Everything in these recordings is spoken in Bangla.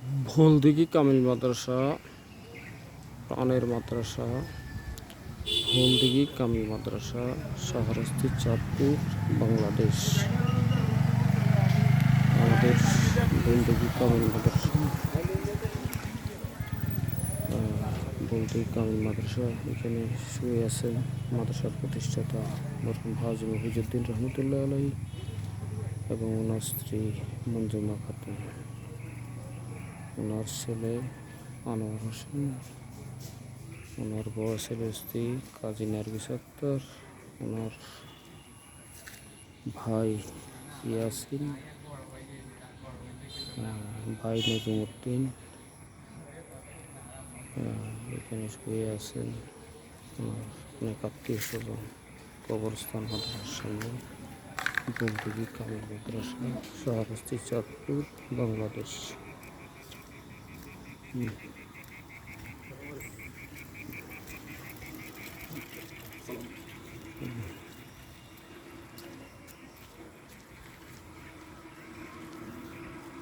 ভোলদিঘি কামিল মাদ্রাসা, প্রাণের মাদ্রাসা, ভুল ভোলদিঘি কামিল মাদ্রাসা শাহরাস্তি চাঁদপুর, বাংলাদেশ। আমাদের ভুল ভোলদিঘি কামিল মাদ্রাসা। বলতে কামিল মাদ্রাসা, এখানে শুয়ে আছেন মাদ্রাসার প্রতিষ্ঠাতা মরহুম হাজি মহিজুদ্দিন রহমতুল্লাহ আলাই এবং ওনার স্ত্রী মঞ্জুমা খাতুন। ওনার ছেলে আনোয়ার হোসেন। ওনার বড় ছেলে স্ত্রী কাজী নার্গিস আক্তার। ওনার ভাই ইয়াসিন। ভাই নজমুদ্দিন। এখানে শুয়ে আছেন। ওনার অনেক আত্মীয় স্বজন কবরস্থান মাদ্রাসার সামনে। বুলদিঘি কামিল মাদ্রাসা। শাহরাস্তি চাঁদপুর, বাংলাদেশ। হুম।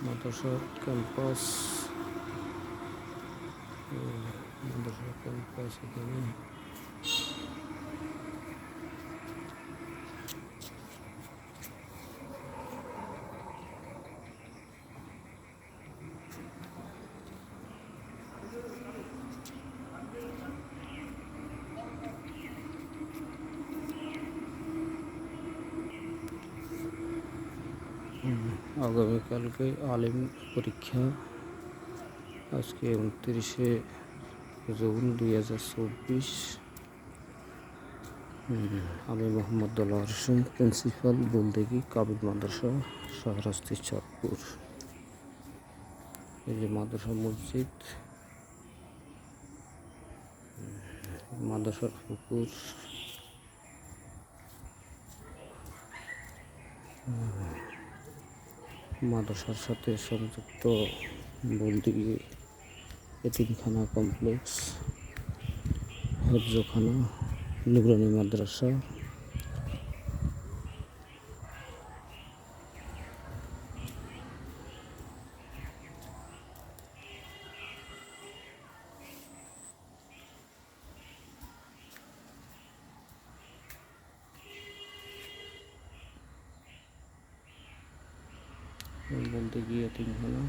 মাদ্রাসার ক্যাম্পাস মাদ্রাসার ক্যাম্পাস আগামীকালকে আলিম পরীক্ষা। আজকে উনত্রিশে জুন দুই হাজার চব্বিশ। আমি মোহাম্মদ দোলা হোসেন, প্রিন্সিপাল, বলদেগি, কাবিল মাদ্রাসা, শাহরাস্তি, চাঁদপুর। এই যে মাদ্রাসা মসজিদ মাদ্রাসার পুকুর। মাদ্রাসার সাথে সংযুক্ত বলদিঘি এতিমখানা কমপ্লেক্স হজ্জখানা নুরানি মাদ্রাসা বলতে গিয়ে এতিমখানা